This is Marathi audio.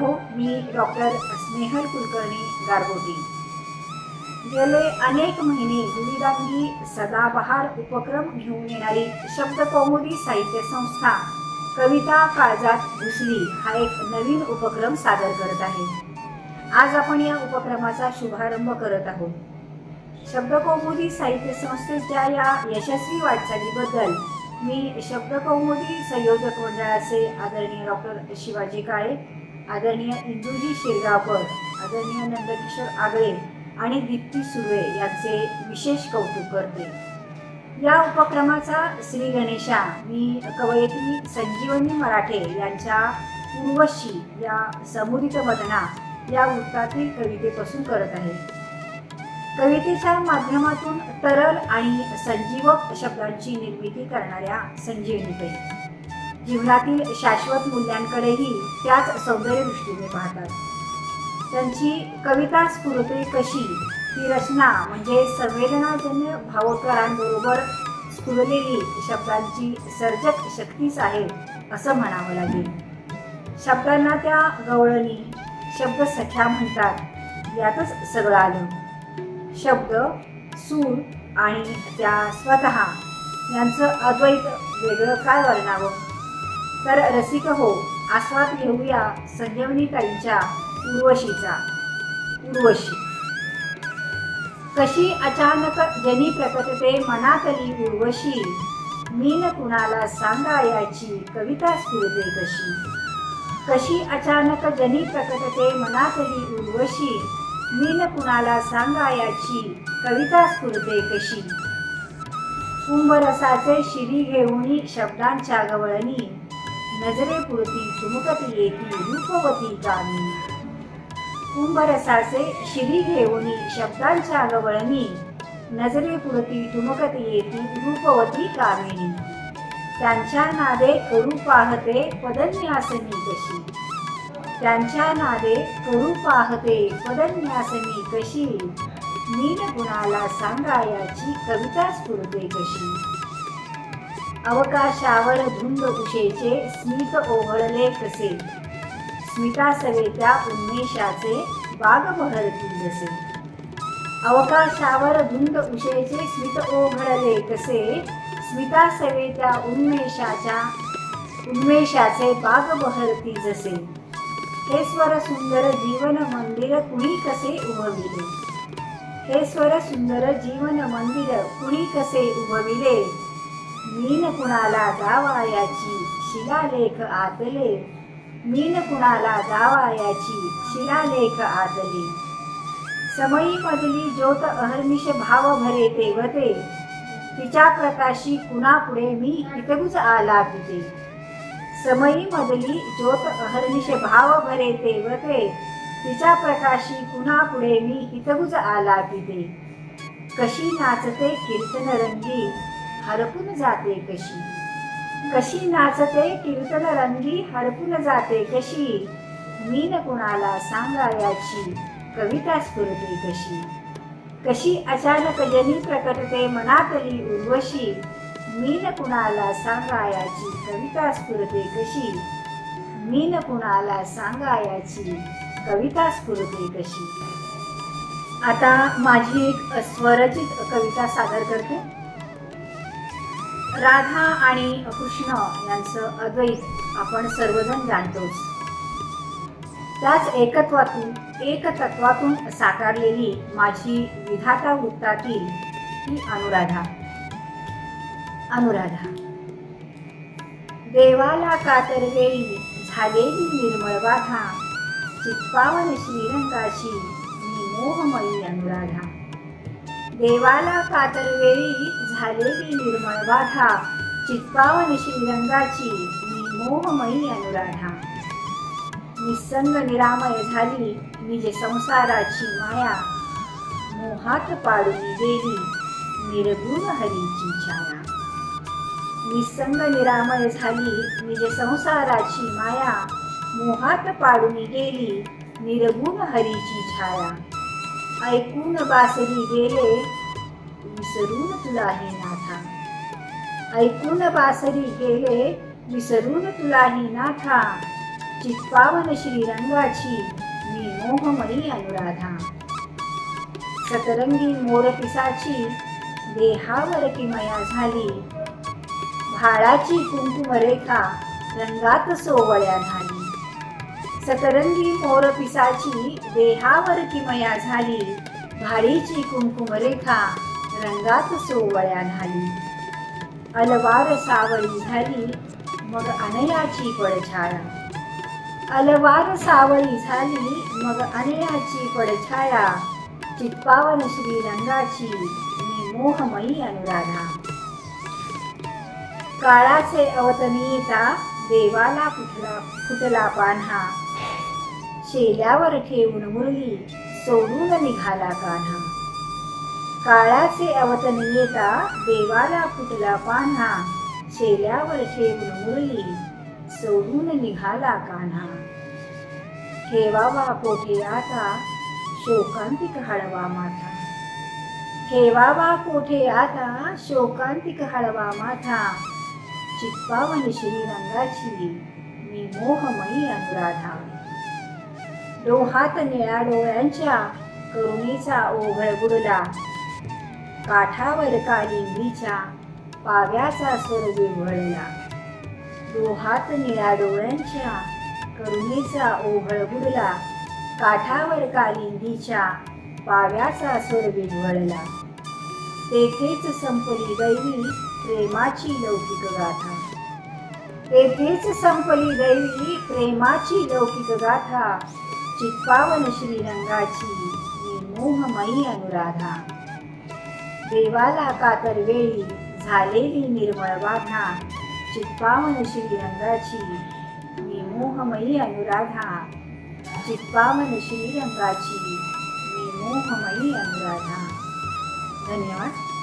हो मी डॉक्टर स्नेहल कुलकर्णी गारगोटी. गेले अनेक महिने विविधांगी सदाबहार उपक्रम घेऊन येणारी शब्दकौमुदी साहित्य संस्था कविता काळजात घुसली हा एक नवीन उपक्रम सादर करत आहे. आज आपण या उपक्रमाचा शुभारंभ करत आहोत. शब्दकौमुदी साहित्य संस्थेच्या या यशस्वी वाटचालीबद्दल मी शब्दकौमुदी संयोजक मंडळाचे आदरणीय डॉक्टर शिवाजी काळे आदरणीय इंदुजी शिरगावकर आदरणीय नंदकिशोर आगळे आणि दीप्ती सुर्वे यांचे विशेष कौतुक करते. या उपक्रमाचा श्री गणेशा मी कवयित्री संजीवनी मराठे यांच्या पूर्वशी या समुदित वदना या वृत्तातील कवितेपासून करत आहे. कवितेच्या माध्यमातून तरल आणि संजीवक शब्दांची निर्मिती करणाऱ्या संजीवनीताई जीवनातील शाश्वत मूल्यांकडेही त्याच सौंदर्य दृष्टीने पाहतात. त्यांची कविता स्फुरते कशी ही रचना म्हणजे संवेदनाजन्य भावोत्तरांबरोबर स्फुरलेली शब्दांची सर्जक शक्तीच आहे असं म्हणावं लागेल. शब्दांना त्या गवळणी शब्द सख्या म्हणतात यातच सगळं आलं. शब्द सूर आणि त्या स्वतः यांचं अद्वैत वेगळं काय वर्णावं? तर रसिक हो आस्वाद घेऊया संजीवनीताईंच्या उर्वशीचा. उर्वशी. कशी अचानक जनी प्रकटते मनातली उर्वशी? मीन कुणाला सांगा याची कविता स्फुरते कशी? कशी अचानक जनी प्रकटते मनातली उर्वशी? मीन कुणाला सांगा याची कविता स्फुरते कशी? कुंभरसाचे शिरी घेऊनी शब्दांच्या गवळणी. नजरेपुरती चुमकती येती रूपवती गाणी. कुंभरसाचे शिरी घेऊन शब्दांच्या गवळणी नजरेपुरती ठुमकत येती रूपवती कामिणी त्यांच्या नादे करू पाहते पदन्यासनी कशी. त्यांच्या नादे करू पाहते पदन्यासनी कशी. मीन गुणाला सांगायाची कविता स्फुरते कशी. अवकाशावर धुंद उशेचे स्मित ओघळले कसे? स्मिता सवेत्या उन्मेषाचे बाग बहरतील जसे अवकाशावर धुंद उशेचे स्मित ओघळले कसे? स्मिता सवेत्या उन्मेषाच्या उन्मेषाचे बाग बहरती जसे हे स्वर सुंदर जीवन मंदिर कुणी कसे उभविले? हे स्वर सुंदर जीवन मंदिर कुणी कसे उभविले? मीन कुणाला जावायाची शिलालेख आदले मीन कुणाला जावायाची शिलालेख आदले समयी मधली ज्योत अहर्निश भाव भरे तेवते. तिच्या प्रकाशी कुणापुढे मी हितगुज आला पिते. समयी मधली ज्योत अहर्निश भाव भरे तेवते. तिच्या प्रकाशी कुणापुढे मी हितगुज आला तिथे कशी नाचते कीर्तन रंगी. हरपून जाते कशी. कशी नाचते कीर्तन रंगी हरपून जाते कशी. मीन कुणाला सांगा याची कविता स्फुरते कशी. कशी अचानक जनी प्रकटते मनातली उर्वशी मीन कुणाला सांगा याची कविता स्फुरते कशी. मीन कुणाला सांगा याची कविता स्फुरते कशी. आता माझी एक स्वरचित कविता सादर करते. राधा आणि कृष्ण यांचं अद्वैत आपण सर्वजण जाणतोच. त्याच एकत्वातून एकतत्वातून साकारलेली माझी विधाता वृत्तातील ही अनुराधा. अनुराधा. देवाला कातरवेळी झालेली निर्मळ बाधा चित्पावन श्रीरंगाची मोहमयी अनुराधा. देवाला कातरवेळी झालेली निर्मळ बाधा चित्पावन श्रीरंगाची मी मोहमयी अनुराधा. निसंग निरामय झाली निज संसाराची माया. मोहात पाडून गेली निर्गुण हरीची छाया. निसंग निरामय झाली निज संसाराची माया. मोहात पाडून गेली निर्गुण हरीची छाया. ऐकून बासरी गेले. विसरून तुला हे नाथा. ऐकून बासरी गेले. विसरून तुला ही नाथा. चित्पावन श्रीरंगाची मी मोहमयी अनुराधा. सतरंगी मोर पिसाची देहावर किमया झाली. भाळाची कुंकुमरेखा रंगात सोवळ्या झाली. सतरंगी मोर पिसाची देहावर किमया झाली भाळीची कुंकुमरेखा रंगात सोवळ्या झाली अलवार सावळी झाली मग अनयाची पडछाया. अलवार सावळी झाली मग अनयाची पडछाया. चित्पावन श्रीरंगाची मी मोहमयी अनुराधा. काळाचे अवतनीयता देवाला कुठला कुठला पान्हा. शेल्यावर ठेवून मुरली सोडून निघाला कान्हा काळाचे अवतनीयता देवाला फुटला पान्हा. शेल्यावर ठेवून मुरली सोडून निघाला कान्हा ठेवावा कोठे आता? शोकांतिक हळवा माथा. ठेवावा कोठे आता? शोकांतिक हळवा माथा. चित्पावन श्रीरंगाची मी मोहमयी अनुराधा. डोहात निळ्या डोळ्यांच्या करुणीचा ओघळ बुडला. काठावर कालिंदीच्या पाव्याचा स्वर विवळला डोहात निळ्या डोळ्यांच्या करुणीचा ओघळ बुडला. काठावर कालिंदीच्या पाव्याचा स्वर विवळला तेथेच संपली दैवी प्रेमाची लौकिक गाथा. तेथेच संपली दैवी प्रेमाची लौकिक गाथा. चित्पावन श्रीरंगाची मी मोहमयी अनुराधा. देवाला कातर वेळी झालेली निर्मळ बाधा चित्पावन श्रीरंगाची मी मोहमयी अनुराधा. चित्पावन श्रीरंगाची मी मोहमयी अनुराधा. धन्यवाद.